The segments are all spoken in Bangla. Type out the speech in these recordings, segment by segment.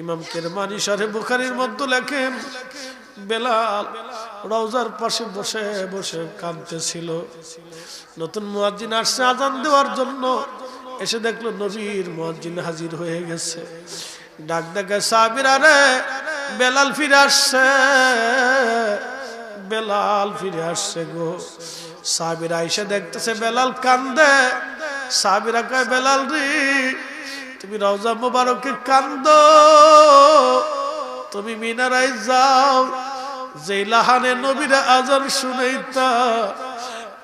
ইমাম কেরমানি সারে বুখারির মধ্যে লেখেন বেলাল রওজার পাশে বসে বসে কাঁদতেছিল। নতুন মুয়াজ্জিন আসছে আজান দেওয়ার জন্য। এসে দেখল নবীর মুয়াজ্জিন হাজির হয়ে গেছে। ডাক ডাকে সাবিরা রে বেলাল ফিরে আসছে। বেলাল ফিরে আসছে গো। সাবিরা এসে দেখতেছে বেলাল কান্দে। সাবিরা কয়, বেলাল রে তুমি রওজা মুবারকে কান্দ। তুমি মিনারায় যাও। যে লাহানে নবীরা আজান শুনেইতা,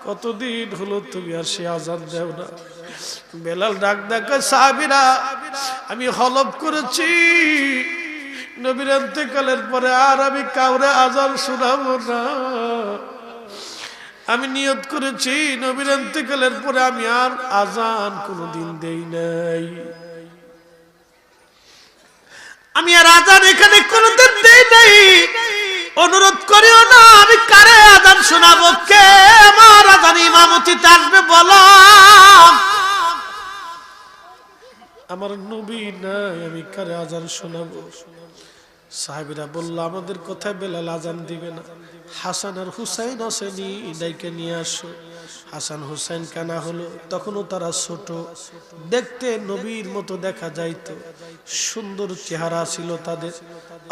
কতদিন হলো তুমি আর সে আজান দেও না। বেলাল ডাক ডাক সাহাবিরা, আমি হলফ করেছি। নবীর অন্তেকালের পরে আর আমি কাউরে আজান শোনাবো না। আমি নিয়ত করেছি, নবীর অন্তেকালের পরে আমি আর আজান কোনোদিন দেই নাই। আমি আর আজান এখানে কোনোদিন দেই নাই। অনুরোধ করিও না, আমি কারে আজান শোনাবো? কে আমার আজান ইমামতিতে আসবে বলো? আমার নবী নাই, আমি কারে আজান শোনাবো? সাহেবরা বলল, আমাদের কোথায় বেলাল আজান দিবে না। হাসান আর হুসাইন আসেনি ডাইকে নিয়ে আসো। হাসান হুসাইন কানা হলো, তখনও তারা ছোট। দেখতে নবীর মতো দেখা যাইত। সুন্দর চেহারা ছিল তাদের।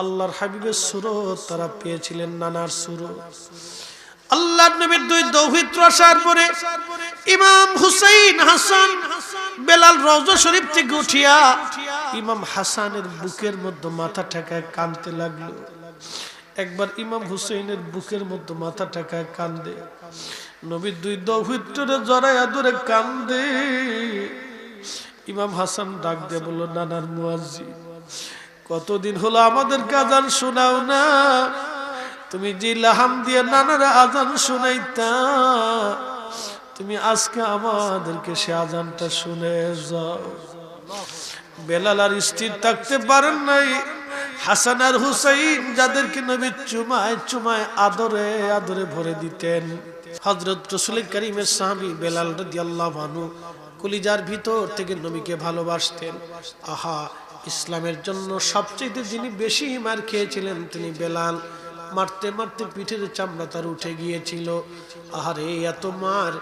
আল্লাহর হাবিবের সুরত তারা পেয়েছিলেন নানার সুরত আল্লাহ নবীর দুই দৌহিত্র আসার পরে ইমাম হুসাইন হাসান বেলাল রওজা শরীফ থেকে উঠিয়া ইমাম হাসানের বুকের মধ্যে মাথা ঠেকায় কানতে লাগল। একবার ইমাম হুসাইনের বুকের মধ্যে মাথা ঠেকায় কান্দে। নবীর দুই দৌহিত্রে জড়াইয়া কান্দে। ইমাম হাসান ডাক দিয়ে বলল, নানার মুয়াজ্জি কতদিন হলো আমাদের কাজান শোনাও না? তুমি যে লাহাম দিয়ে নানারা আজান শুনাইতা, তুমি আজকে আমাদেরকে সে আজানটা শুনে যাও। বেলাল আর স্থির থাকতে পারেন নাই। হাসান আর হুসাইন যাদেরকে নবী চুমায় চুমায় আদরে আদরে ভরে দিতেন। হজরত রসুল করিমের সাহাবি বেলাল রদি কলিজার ভিতর থেকে নবীকে ভালোবাসতেন। আহা, ইসলামের জন্য সবচেয়ে যিনি বেশি মার খেয়েছিলেন তিনি বেলাল। মারতে মারতে পিঠের চামড়া তার উঠে গিয়েছিল। আহারে, এত মার,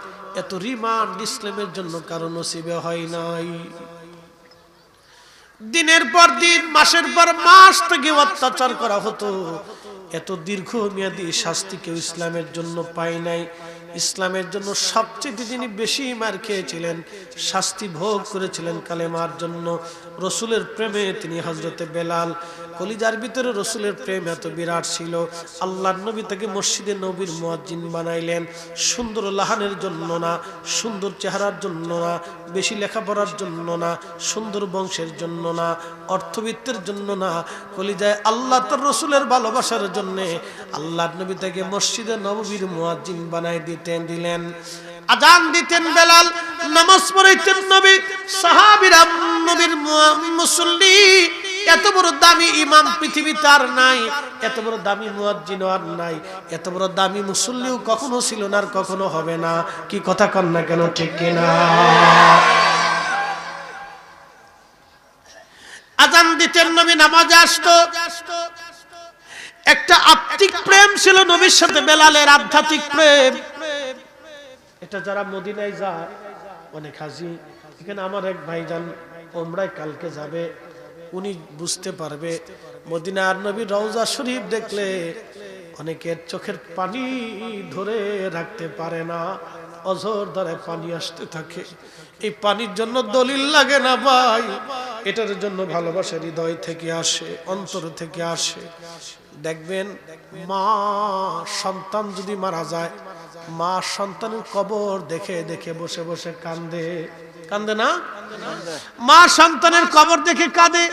এত রিমান্ড ইসলামের জন্য কারও নসিবে হয় নাই। দিনের পর দিন, মাসের পর মাস থেকে অত্যাচার করা হতো। এত দীর্ঘমেয়াদী শাস্তি কেউ ইসলামের জন্য পায় নাই। ইসলামের জন্য সবচেয়ে যিনি বেশি মার খেয়েছিলেন, শাস্তি ভোগ করেছিলেন কালেমার জন্য। রসুলের প্রেমে তিনি হজরতে বেলাল কলিজার ভিতরে রসুলের প্রেম এত বিরাট ছিল। আল্লাহ নবী তাকে মসজিদে নবীর মুয়াজ্জিন বানাইলেন। সুন্দর লাহানের জন্য না, সুন্দর চেহারার জন্য না, বেশি লেখাপড়ার জন্য না, সুন্দর বংশের জন্য না, অর্থবিত্তের জন্য না। কলিজায় আল্লাহ তার রসুলের ভালোবাসার জন্য আল্লাহ নবী তাকে মসজিদে নববীর মুয়াজ্জিন বানাই দিতেন, দিলেন। আজান দিতেন বেলাল, নামাজ পড়াইতেন নবী সাহাবীরা নবীর মুসল্লি। এত বড় দামি ইমাম পৃথিবীতে আর নাই, এত বড় দামি মুয়াজ্জিন আর নাই, এত বড় দামি মুসল্লিও কখনো ছিল না আর কখনো হবে না। কি কথা কন না কেন, ঠিক কিনা আজান দিতেন নবী, নামাজে আসতো। একটা আত্মিক প্রেম ছিল নবীর সাথে, বেলালের আধ্যাত্মিক প্রেম। এটা যারা মদিনায় যায়, অনেক হাজি। এখানে আমার এক ভাইজান, ওমরায় কালকে যাবে উনি বুঝতে পারবে। মদিনার নবী রওজা শরীফ দেখলে অনেকের চোখের পানি ধরে রাখতে পারে না, অঝর দ্বারা পানি আসতে থাকে। এই পানির জন্য দলিল লাগে না ভাই, এটার জন্য ভালোবাসা হৃদয় থেকে আসে, অন্তর থেকে আসে। দেখবেন মা সন্তান যদি মারা যায়, মা সন্তানের কবর দেখে দেখে বসে বসে কান্দে। মা সন্তানের কবর দেখে কাঁদে,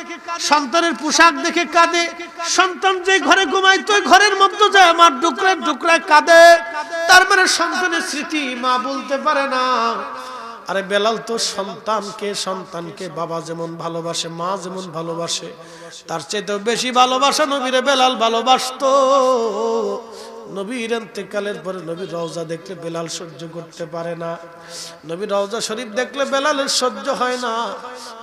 সন্তানের পোশাক দেখে কাঁদে, সন্তান যে ঘরে ঘুমায়, তো ঘরের মধ্যে যায় আমার ডুকরায় ডুকরায় কাঁদে। তার মানে সন্তানের স্মৃতি মা বলতে পারে না। আরে বেলাল তো সন্তানকে সন্তানকে বাবা যেমন ভালোবাসে, মা যেমন ভালোবাসে, তার চাইতেও বেশি ভালোবাসা নবীরে বেলাল ভালোবাসতো। নবীর এতেকালের পরে নবীর রওজা দেখলে বেলাল সহ্য করতে পারে না। নবীর রওজা শরীফ দেখলে বেলালের সহ্য হয় না।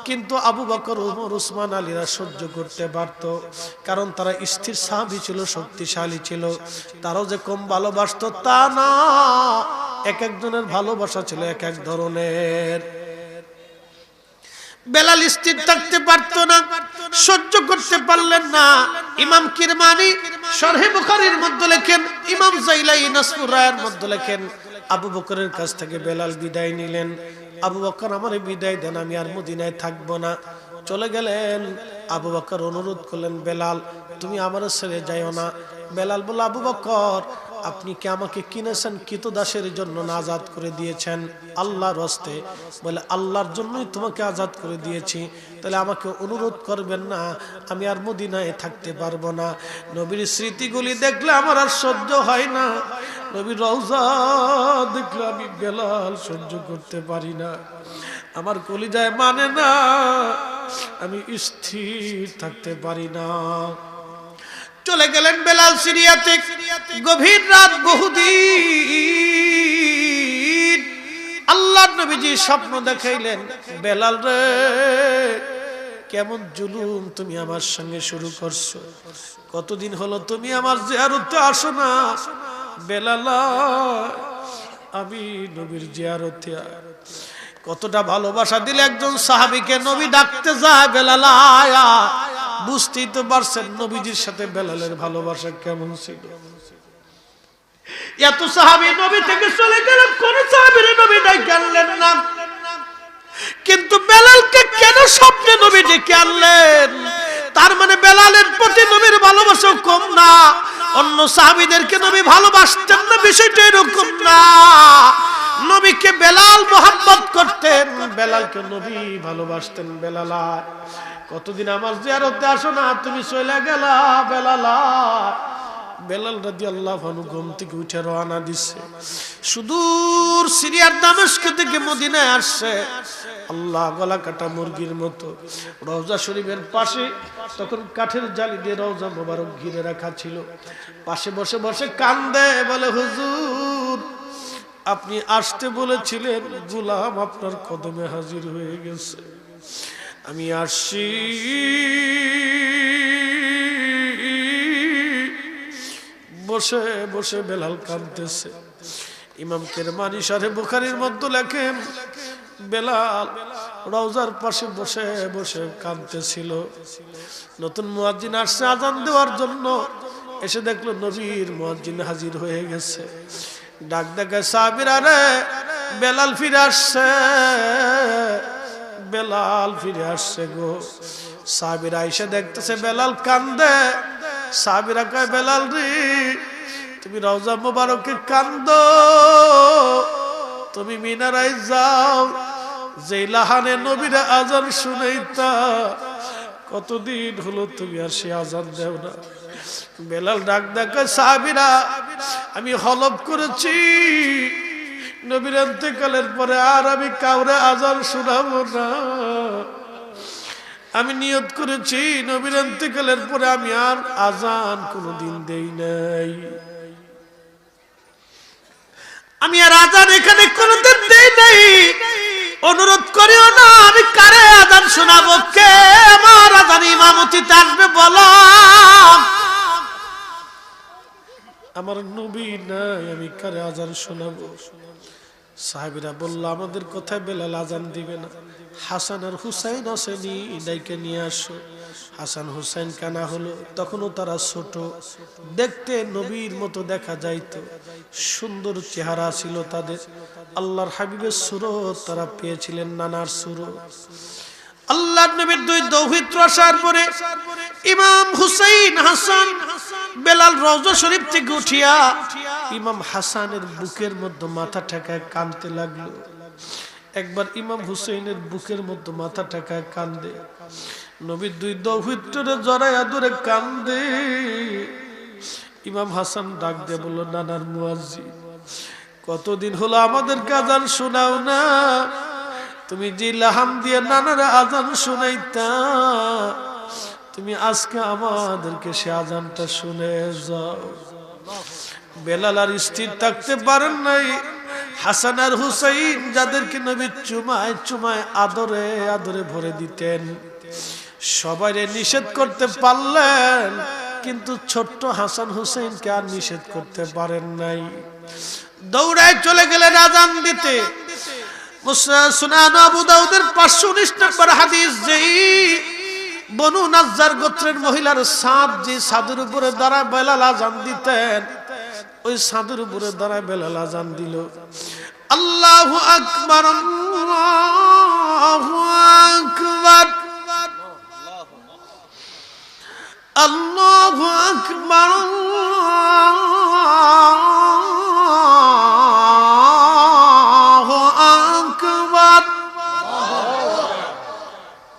কিন্তু আবু বকর, উমর, উসমান, আলীরা সহ্য করতে পারত। কারণ তারা স্থির সাহাবি ছিল, শক্তিশালী ছিল। তারাও যে কম ভালোবাসত তা না। এক একজনের ভালোবাসা ছিল এক এক ধরনের। বেলাল স্থির থাকতে পারতো না, সহ্য করতে পারলেন না। ইমাম কিরমানি সরহে বুখারীর মধ্যে লেখেন, ইমাম জাইলাই নাসপুর রায়ের মধ্যে লেখেন, আবু বকরের কাছ থেকে বেলাল বিদায় নিলেন। আবু বকর, আমার বিদায় দেন, আমি আর মদিনায় থাকব না। চলে গেলেন, আবু বকর অনুরোধ করলেন, বেলাল, তুমি আমার ছেড়ে যাইও না। বেলাল বলল, আবু বকর আপনি কি আমাকে কিনেছেন? কিত দাসের জন্য না আজাদ করে দিয়েছেন। আল্লাহর হস্তে বলে, আল্লাহর জন্যই তোমাকে আজাদ করে দিয়েছি। তাহলে আমাকে অনুরোধ করবেন না, আমি আর মদিনায় থাকতে পারব না। নবীর স্মৃতিগুলি দেখলে আমার আর সহ্য হয় না। নবীর রওজা দেখলে আমি বেলাল সহ্য করতে পারি না। আমার কলিজায় মানে না, আমি স্থির থাকতে পারি না। চলে গেলেন বেলাল সিরিয়াতে। গভীর রাত বহুদিন। আল্লাহ নবীজি স্বপ্ন দেখাইলেন, বেলাল রে, কেমন জুলুম তুমি আমার সঙ্গে শুরু করছ? কতদিন হলো তুমি আমার জিয়ারতে আসো না? বেলাল আমি নবীর জিয়ারতে কতটা ভালোবাসা দিলে একজন সাহাবিকে নবী ডাকতে যায়, বেলাল আয়া। বুঝতেই তো পারছেন নবীজির সাথে বেলালের ভালোবাসা কেমন ছিল। এত সাহাবি নবী থেকে চলে গেল কোন সাহাবির নবী ডেকে আনলেন না। কিন্তু বেলালকে কেন স্বপ্নে নবী ডেকে আনলেন? তার মানে বেলালের প্রতি নবীর ভালোবাসা কম না। অন্য সাহাবিদেরকে নবী ভালোবাসতেন না, বিষয়টা এরকম না নবীকে বেলাল মোহাম্মত করতেন বেলালকে নবী ভালোবাসতেন বেলালা। কতদিন আমার জিয়ারতে আসো না, তুমি চলে গেলা বেলালা। বেলাল রাদি আল্লাহ ঘুম থেকে উঠে রওনা দিচ্ছে সুদূর সিরিয়ার দামেস্ক থেকে মদিনায় আসছে। আল্লাহ গলা কাটা মুরগির মতো। রওজা শরীফের পাশে তখন কাঠের জালি দিয়ে রওজা মোবারক ঘিরে রাখা ছিল। পাশে বসে বসে কান্দে বলে, হুজুর আপনি আসতে বলেছিলেন, গুলাম আপনার কদমে হাজির হয়ে গেছে। আমি আসছি। বসে বসে বেলাল কাঁদতেছে। ইমাম কেরমানি সারে বুখারির মধ্যে লেখেন, বেলাল রওজার পাশে বসে বসে কাঁদতেছিল। নতুন মুয়াজ্জিন আসছে আজান দেওয়ার জন্য। এসে দেখল নবীর মুয়াজ্জিন হাজির হয়ে গেছে। ডাক দেখে সাবির আরে বেলাল ফিরে আসছে। বেলাল ফিরে আসছে গো। সাবিরা এসে দেখতেছে বেলাল কান্দে। সাবিরা কয়, বেলাল রে, তুমি রওজা মোবারকে কান্দ। তুমি মিনারাই যাও। যে লাহানে নবীরা আজান শুনাইতা, কতদিন হলো তুমি আর সে আজান দেও না? বেলাল ডাক ডাকা সাহাবিরা আমি হলপ করেছি। নবীর অন্ত্যকালের পরে আর আমি কাউরে আজান শোনাবো না। আমি নিয়ত করেছি, নবীর অন্ত্যকালের পরে আমি আর আজান কোনোদিন দেই নাই। আমি আর আজান এখানে কোনোদিন দেই নাই। অনুরোধ করিও না, আমি কারে আজান শোনাবো? কে আমার আজান ইমামতিতে আসবে বলো? আমার নবী নাই, আমি কারে আজান শোনাবো? সাহেবেরা বলল, আমাদের কোথায় বেলাল আজান দিবে না। হাসান আর হুসাইন আসেনি ডাইকে নিয়ে আসো। হাসান হুসাইন কানা হলো, তখনও তারা ছোট। দেখতে নবীর মতো দেখা যাইতো। সুন্দর চেহারা ছিল তাদের। আল্লাহর হাবিবের সুরত তারা পেয়েছিলেন, নানার সুরত আল্লাহ নবীর দুই দৌহিত্র আসার পরে ইমাম হুসাইন হাসান বেলাল রওজা শরীফ থেকে উঠিয়া ইমাম হাসানের বুকের মধ্যে মাথা ঠেকায় কানতে লাগল। একবার ইমাম হুসাইনের বুকের মধ্যে মাথা ঠেকায় কান্দে নবীর দুই দৌহিত্রে জড়াইয়া দূরে কান্দে ইমাম হাসান ডাক দিয়ে বলল, নানার মুয়াজ্জি কতদিন হলো আমাদের কাজান শোনাও না? তুমি যে লাহাম দিয়ে নানার আজান শুনাইতা। তুমি আজকে আমাদেরকে সে আজানটা শুনে যাও। বেলাল আর স্থির থাকতে পারেন নাই। হাসান আর হুসাইন যাদেরকে নবী চুমায় চুমায় আদরে আদরে ভরে দিতেন। সবাই নিষেধ করতে পারলেন, কিন্তু ছোট্ট হাসান হুসেনকে আর নিষেধ করতে পারেন নাই। দৌড়ায় চলে গেলেন আজান দিতে। সুনান আবু দাউদের পাঁচশো উনিশ নম্বর হাদিস যেই বনু নাজ্জার গোত্রের মহিলার যে সাধুর উপরে দ্বারা বেলাল আজান দিতেন, ওই সাধুর উপরে দ্বারা বেলাল আজান দিল। আল্লাহু আকবার আকবার। আল্লাহু আকবার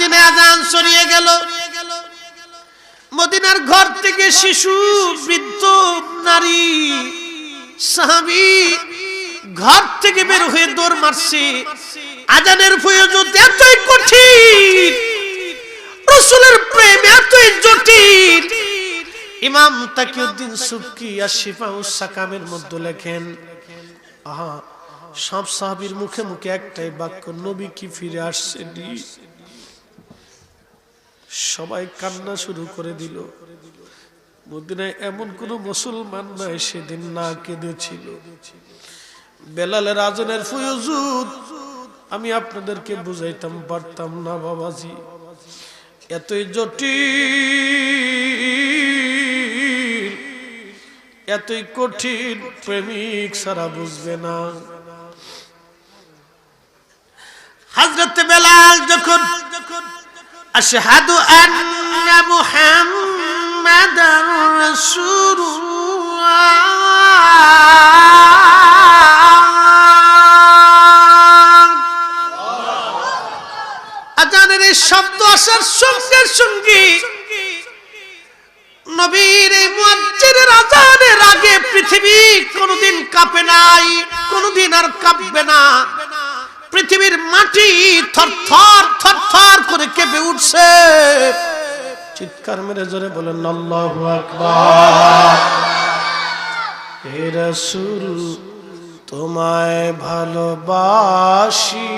মদিনা আজান সরিয়ে গেল। মদিনার ঘর থেকে শিশু, বৃদ্ধ, নারী, সাহাবি ঘর থেকে বের হয়ে দৌড় মারছে। আজানের ফয়জত এতই কঠিন, রসুলের প্রেম এতই জটিল। ইমাম তাকিউদ্দিন সুবকি আর শিফাউস সাকামের মধ্যে লেখেন, আহা, সব সাহাবীর মুখে মুখে একটাই বাক্য, নবী কি ফিরে আসছেনি সবাই কান্না শুরু করে দিল। মদিনায় এমন কোন মুসলমান নাই সেদিন না কেঁদেছিল। বেলালের আজনের ফুয়জুদ আমি আপনাদেরকে বুঝাইতাম, পারতাম না বাবাজি। এতই জটিল, এতই কঠিন, প্রেমিক সারা বুঝবে না। হজরত বেলাল যখন আশহাদু আন্না মুহাম্মাদার রাসূলুল্লাহ। আজানের এই শব্দ আসার সঙ্গে সঙ্গে নবীর এই মুয়াজ্জিনের আজানের আগে পৃথিবী কোনোদিন কাঁপে নাই, কোনোদিন আর কাঁপবে না। পৃথিবীর মাটি থরথর থরথর করে কেঁপে উঠছে। চিৎকার মেরে জোরে বলেন, আল্লাহু আকবার। হে রাসূল, তোমায় ভালোবাসি।